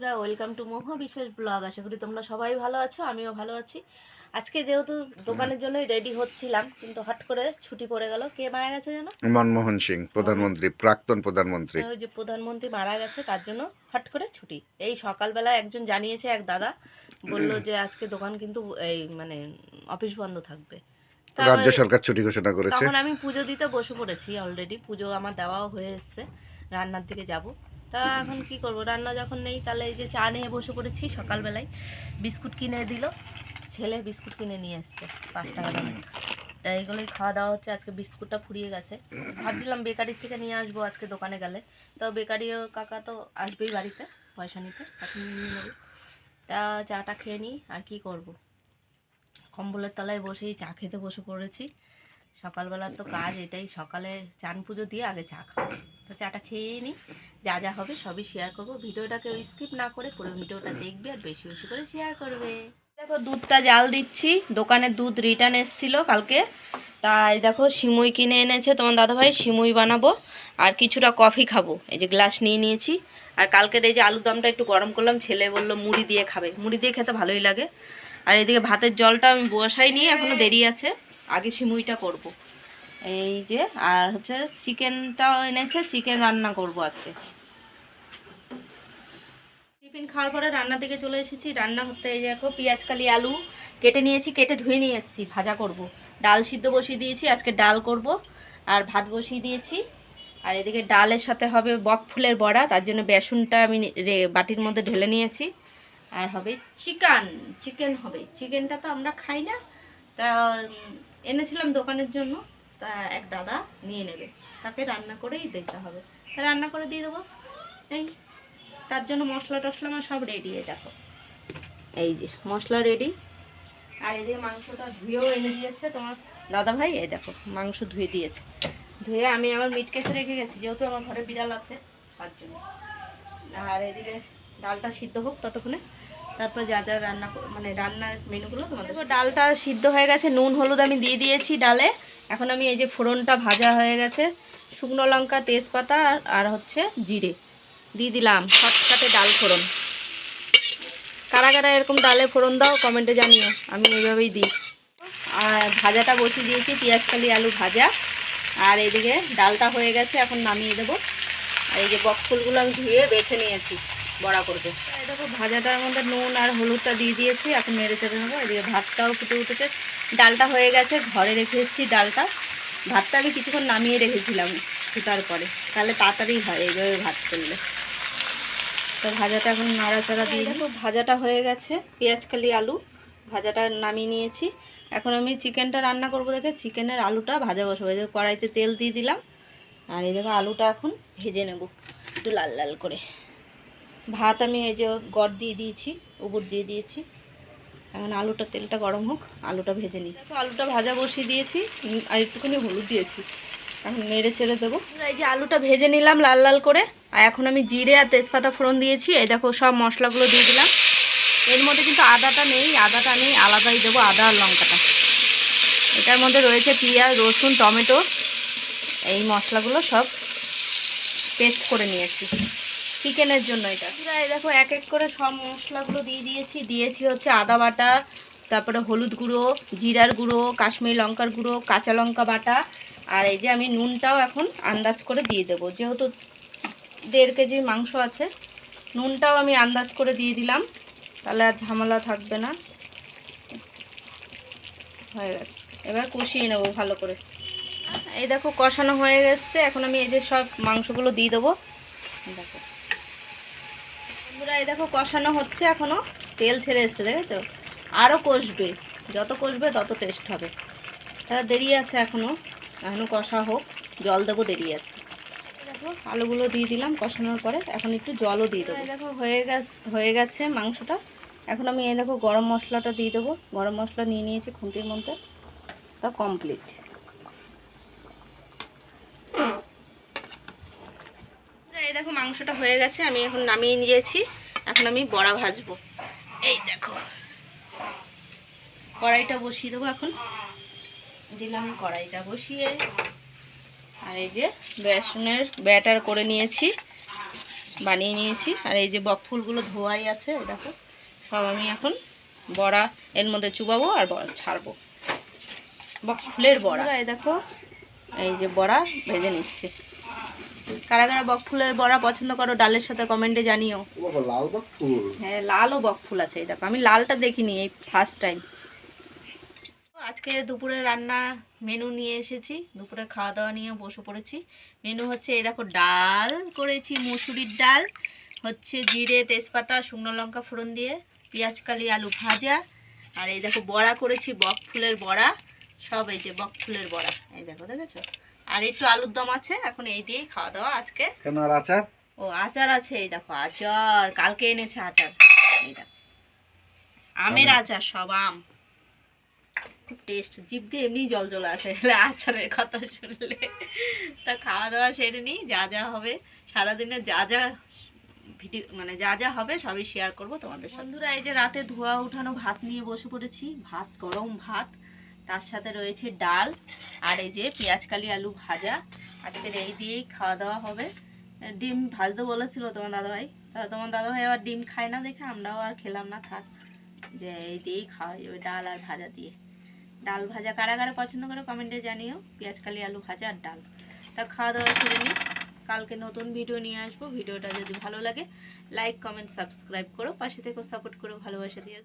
বন্ধুরা welcome to মোহ বিশেষ ব্লগ। আশা করি তোমরা সবাই ভালো আছো আমিও ভালো আছি। আজকে যেহেতু দোকানের জন্যই রেডি হচ্ছিলাম কিন্তু হট করে ছুটি পড়ে গেল। কে মারা গেছে যেন মনমোহন সিং প্রধানমন্ত্রী প্রাক্তন প্রধানমন্ত্রী। ওই যে প্রধানমন্ত্রী মারা গেছে তার জন্য হট করে ছুটি। এই সকালবেলা একজন জানিয়েছে এক দাদা বলল যে আজকে দোকান কিন্তু এই মানে অফিস বন্ধ থাকবে। রাজ্য সরকার ছুটি ঘোষণা করেছে। তখন আমি পুজো দিতে বসে পড়েছি অলরেডি পুজো আমার দেওয়াও হয়ে এসছে। রান্নার দিকে যাব। তা এখন কি করব? রান্না যখন নেই, তাহলে এই যে চা নিয়ে বসে পড়েছি সকালবেলায়। বিস্কুট কিনে দিল। ছেলে বিস্কুট কিনে নিয়ে এসছে, পাঁচ টাকা দামের তা এইগুলোই খাওয়া দাওয়া হচ্ছে, আজকে বিস্কুটটা ফুরিয়ে গেছে। ভাবছিলাম বেকারির থেকে নিয়ে আসব আজকে দোকানে গেলে। তো বেকারিও কাকা তো আসবেই বাড়িতে, পয়সা নিতে এখন নিয়ে নেবে। তা চাটা খেয়ে নিই, আর কি করব? কম্বলের তলায় বসেই চা খেতে বসে পড়েছি। সকালবেলার তো কাজ এটাই, সকালে চান পুজো দিয়ে আগে চা খাব। তো চাটা খেয়ে নিই যা যা হবে সবই শেয়ার করব। ভিডিওটাকে স্কিপ না করে পুরো ভিডিওটা দেখবে আর বেশি বেশি করে শেয়ার করবে। দেখো দুধটা জাল দিচ্ছি। দোকানের দুধ রিটার্ন এসেছিল কালকে। তাই দেখো সিমুই কিনে এনেছে। তোমার দাদাভাই, সিমুই বানাবো আর কিছুটা কফি খাব। এই যে গ্লাস নিয়ে নিয়েছি। আর কালকের এই যে আলুর দমটা একটু গরম করলাম, ছেলে বলল মুড়ি দিয়ে খাবে। মুড়ি দিয়ে খেতে ভালোই লাগে। আর এদিকে ভাতের জলটা আমি বসাই নিয়ে এখনও দেরি আছে। আগে সিমুইটা করব। এই যে, আর হচ্ছে চিকেনটাও এনেছে, চিকেন রান্না করব আজকে। টিফিন খাওয়ার পরে রান্নার দিকে চলে এসেছি। রান্না হতে এই দেখো, পেঁয়াজ, কালি, আলু কেটে নিয়েছি, কেটে ধুয়ে নিয়ে এসেছি, ভাজা করব। ডাল সিদ্ধ বসিয়ে দিয়েছি, আজকে ডাল করব। আর ভাত বসিয়ে দিয়েছি। আর এদিকে ডালের সাথে হবে বক ফুলের বড়া, তার জন্য বেসনটা আমি বাটির মধ্যে ঢেলে নিয়েছি। আর হবে চিকেন চিকেন হবে। চিকেনটা তো আমরা খাই না। তা এনেছিলাম দোকানের জন্য। তা এক দাদা নিয়ে নেবে। তাকে রান্না করেই দিতে হবে। রান্না করে দিয়ে দেবো। এই, তার জন্য মশলা টশলা আমার সব রেডি দেখো। এই যে, মশলা রেডি আর এই যে মাংসটা ধুয়েও এনে দিয়েছে তোমার দাদা ভাই। এই দেখো, মাংস ধুয়ে দিয়েছে। ধুয়ে আমি আমার মিট কেসে রেখে গেছি, যেহেতু আমার ঘরে বিড়াল আছে, তার জন্য। আর এদিকে ডালটা সিদ্ধ হোক ততক্ষণে। তারপর যা যা রান্না মানে রান্নার মেনুগুলো তোমাদের ডালটা সিদ্ধ হয়ে গেছে, নুন, হলুদ আমি দিয়ে দিয়েছি ডালে। এখন আমি এই যে ফোড়নটা ভাজা হয়ে গেছে, শুকনো লঙ্কা, তেজপাতা আর- হচ্ছে জিরে। দিয়ে দিলাম শর্টকাটে ডাল ফোড়ন। কারা কারা এরকম ডালে ফোড়ন দাও, কমেন্টে জানিও। আমি এইভাবেই দিই। আর ভাজাটা বসিয়ে দিয়েছি, পেঁয়াজ কালি আলু ভাজা। আর এদিকে ডালটা হয়ে গেছে, এখন নামিয়ে দেবো। আর এই যে বক ফুলগুলো আমি ধুয়ে বেছে নিয়েছি, বড়া করব। দেখো, ভাজাটার মধ্যে নুন আর হলুদটা দিয়ে দিয়েছি, এখন নেড়ে চেড়ে নেব। এদিকে ভাতটাও ফুটে উঠেছে। ডালটা হয়ে গেছে, ঘরে রেখে এসেছি ডালটা। ভাতটা আমি কিছুক্ষণ নামিয়ে রেখেছিলাম ফুটার পরে। তাহলে তাড়াতাড়ি হয়, এইভাবে ভাত করলে। তো ভাজাটা এখন নাড়াচাড়া দিয়ে দেখো, ভাজাটা হয়ে গেছে, পেঁয়াজ কালি আলু, ভাজাটা নামিয়ে নিয়েছি। এখন আমি চিকেনটা রান্না করব দেখে, চিকেনের আলুটা ভাজা বসাবো। যে কড়াইতে তেল দিয়ে দিলাম। আর এই দেখো, আলুটা এখন ভেজে নেব, একটু লাল লাল করে। ভাত আমি এই যে গড় দিয়ে দিয়েছি উপর দিয়ে দিয়েছি। এখন আলুটা তেলটা গরম হোক আলুটা ভেজে নিই। দেখো আলুটা ভাজা বসিয়ে দিয়েছি আর একটুখানি হলুদ দিয়েছি। এখন নেড়ে চেড়ে দেবো। এই যে আলুটা ভেজে নিলাম লাল লাল করে আর এখন আমি জিরে আর তেজপাতা ফোড়ন দিয়েছি। এই দেখো সব মশলাগুলো দিয়ে দিলাম। এর মধ্যে কিন্তু আদাটা নেই আদাটা আমি আলাদাই দেবো আদা আর লঙ্কাটা। এটার মধ্যে রয়েছে পেঁয়াজ রসুন টমেটো। এই মশলাগুলো সব পেস্ট করে নিয়েছি। চিকেনের জন্য এটা। দেখো এক এক করে সব মশলাগুলো দিয়ে দিয়েছি। দিয়েছি হচ্ছে আদা বাটা, তারপরে হলুদ গুঁড়ো, জিরার গুঁড়ো, কাশ্মীরি লঙ্কার গুঁড়ো, কাঁচা লঙ্কা বাটা। আর এই যে আমি নুনটাও এখন আন্দাজ করে দিয়ে দেবো। যেহেতু দেড় কেজি মাংস আছে, নুনটাও আমি আন্দাজ করে দিয়ে দিলাম। তাহলে আর ঝামেলা থাকবে না। হয়ে গেছে। এবার কষিয়ে নেব ভালো করে। এই দেখো, কষানো হয়ে গেছে। এখন আমি এই যে সব মাংসগুলো দিয়ে দেবো। দেখো। বন্ধুরা, এই দেখো কষানো হচ্ছে এখনও। তেল ছেড়ে এসছে, দেখেছ? আরও কষবে। যত কষবে, তত টেস্ট হবে। তা দেরি আছে এখনও। এখনও কষা হোক। জল দেবো, দেরি আছে। দেখো, আলুগুলো দিয়ে দিলাম কষানোর পরে। এখন একটু জলও দিয়ে দেবো। দেখো, হয়ে গেছে হয়ে গেছে মাংসটা। এখন আমি এই দেখো গরম মশলাটা দিয়ে দেবো। গরম মশলা নিয়ে নিয়েছি খুন্তির মধ্যে। তা কমপ্লিট এই দেখো মাংসটা হয়ে গেছে আমি এখন নামিয়ে নিয়েছি। এখন আমি বড়া ভাজবো। এই দেখো। কড়াইটা বসিয়ে দেবো এখন। দিলাম কড়াইটা বসিয়ে। আর এই যে বেসনের ব্যাটার করে নিয়েছি বানিয়ে নিয়েছি। আর এই যে বক ফুলগুলো ধোয়াই আছে দেখো। সব আমি এখন বড়া এর মধ্যে চুবাবো আর বড়া ছাড়বো। বক ফুলের বড়া। এই দেখো। এই যে বড়া ভেজে নিচ্ছে। কারা কারা বক ফুলের বড়া পছন্দ করো ডালের সাথে কমেন্টে জানিও। লাল বা ফুল হ্যাঁ লালও বক ফুল আছে এই দেখো আমি লালটা দেখিনি এই ফার্স্ট টাইম আজকে দুপুরে রান্না মেনু নিয়ে এসেছি দুপুরে খাওয়া দাওয়া নিয়ে বসে পড়েছি। মেনু হচ্ছে এই দেখো ডাল করেছি মুসুরির ডাল হচ্ছে জিরে তেজপাতা শুকনো লঙ্কা ফোড়ন দিয়ে পেঁয়াজ কালি আলু ভাজা আর এই দেখো বড়া করেছি বক ফুলের বড়া সব এই যে বক ফুলের বড়া এই দেখো দেখেছ? আর একটু আলুর দম আছে এখন এই দিয়েই খাওয়া দাওয়া আজকে। কেন আর আচার? ও আচার আছে এই দেখো আচার কালকে এনেছে আচার এই দেখো। আমের। আচার সব আম। খুব টেস্ট জিভ দিয়ে এমনি জল জল আসে আচারের কথা শুনলে। তা খাওয়া দাওয়া সেরে নিই যা যা হবে সারাদিনে যা যা ভিডিও মানে যা যা হবে সবই শেয়ার করব তোমাদের বন্ধুরা এই যে রাতে ধোয়া উঠানো ভাত নিয়ে বসে পড়েছি ভাত গরম ভাত। তার সাথে রয়েছে ডাল আর এই যে পেঁয়াজ কালি আলু ভাজা। আজকের এই দিয়েই খাওয়া দাওয়া হবে। ডিম ভাজতে বলেছিল তোমার দাদাভাই। তা তোমার দাদাভাই আবার ডিম খায় না দেখে আমরাও আর খেলাম না, থাক। যে এই দিয়েই খাওয়া যাবে ডাল আর ভাজা দিয়ে। ডাল ভাজা কারা কারা পছন্দ করে কমেন্টে জানিও। পেঁয়াজ কালি আলু ভাজা আর ডাল। তা খাওয়া দাওয়া সেরে নিই। কালকে নতুন ভিডিও নিয়ে আসব। ভিডিওটা যদি ভালো লাগে লাইক কমেন্ট সাবস্ক্রাইব করো। পাশে থেকে সাপোর্ট করো, ভালোবাসা দিয়ে